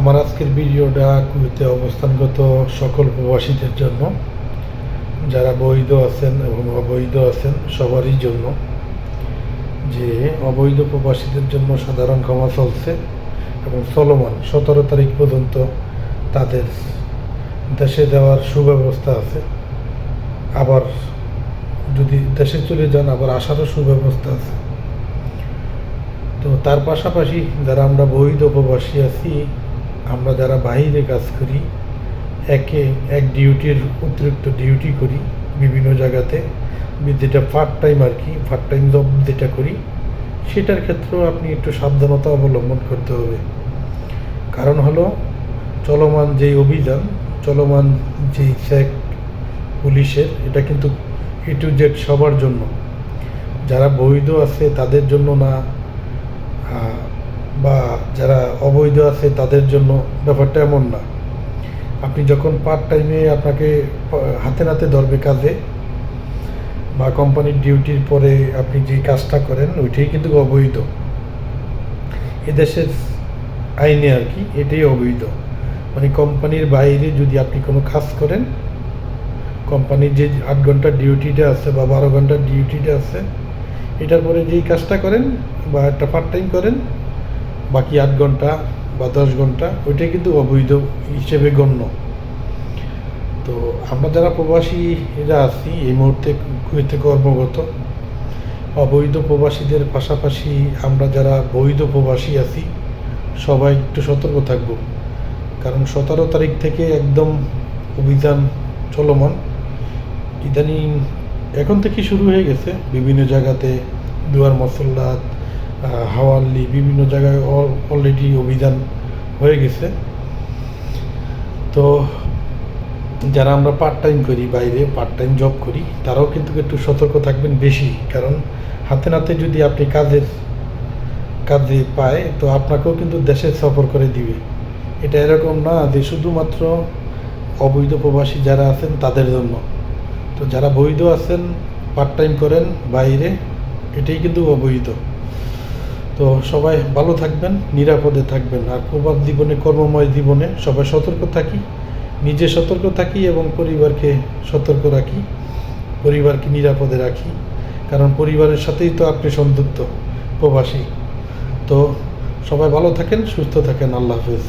আমার আজকের ভিডিওটা কুয়েতে অবস্থানগত সকল প্রবাসীদের জন্য, যারা বৈধ আছেন এবং অবৈধ আছেন সবারই জন্য, যে অবৈধ প্রবাসীদের জন্য সাধারণ ক্ষমা চলছে এবং চলমান সতেরো তারিখ পর্যন্ত তাদের দেশে দেওয়ার সুব্যবস্থা আছে। আবার যদি দেশে চলে যান, আবার আসারও সুব্যবস্থা আছে। তো তার পাশাপাশি যারা আমরা বৈধ প্রবাসী আছি আমরা যারা বাইরে কাজ করি, একে এক ডিউটির অতিরিক্ত ডিউটি করি বিভিন্ন জায়গাতে যেটা পার্ট টাইম আর কি পার্ট টাইম জব যেটা করি, সেটার ক্ষেত্রেও আপনি একটু সাবধানতা অবলম্বন করতে হবে। কারণ হলো, চলমান যেই অভিযান, চলমান যেই চেক পুলিশের, এটা কিন্তু এ টু জেড সবার জন্য। যারা বৈধ আছে তাদের জন্য না বা যারা অবৈধ আছে, তাদের জন্য ব্যাপারটা এমন না। আপনি যখন পার্ট টাইমে আপনাকে হাতে নাতে ধরবে কাজে, বা কোম্পানির ডিউটির পরে আপনি যে কাজটা করেন, ওইটাই কিন্তু অবৈধ। এদেশের আইনে আর কি, এটাই অবৈধ। মানে কোম্পানির বাইরে যদি আপনি কোনো কাজ করেন কোম্পানির যে আট ঘণ্টার ডিউটিটা আছে বা বারো ঘণ্টার ডিউটিটা আছে, এটার পরে যেই কাজটা করেন বা একটা পার্ট টাইম করেন বাকি আট ঘণ্টা বা দশ ঘণ্টা, ওইটাই কিন্তু অবৈধ হিসেবে গণ্য। তো আমরা যারা প্রবাসীরা আছি, এই মুহূর্তে কুয়েতে কর্মগত অবৈধ প্রবাসীদের পাশাপাশি আমরা যারা বৈধ প্রবাসী আছি, সবাই একটু সতর্ক থাকব। কারণ সতেরো তারিখ থেকে একদম অভিযান চলমান। ইদানিং এখন থেকে শুরু হয়ে গেছে। বিভিন্ন জায়গাতে দুয়ার মসল্লাত হাওয়াল্লি বিভিন্ন জায়গায় অলরেডি অভিযান হয়ে গেছে। তো যারা আমরা পার্ট টাইম করি, বাইরে পার্ট টাইম জব করি, তারাও কিন্তু একটু সতর্ক থাকবেন বেশি। কারণ হাতে নাতে যদি আপনি কাজের, কাজে পায়, তো আপনাকেও কিন্তু দেশে সফর করে দিবে। এটা এরকম না যে শুধুমাত্র অবৈধ প্রবাসী যারা আছেন তাদের জন্য। তো যারা বৈধ আছেন পার্ট টাইম করেন বাইরে, এটাই কিন্তু অবৈধ। তো সবাই ভালো থাকবেন, নিরাপদে থাকবেন। আর প্রবাদ জীবনে, কর্মময় জীবনে সবাই সতর্ক থাকি, নিজে সতর্ক থাকি এবং পরিবারকে সতর্ক রাখি, পরিবারকে নিরাপদে রাখি, কারণ পরিবারের সাথেই তো আপনি সংযুক্ত প্রবাসী। তো সবাই ভালো থাকেন, সুস্থ থাকেন, আল্লাহ হাফেজ।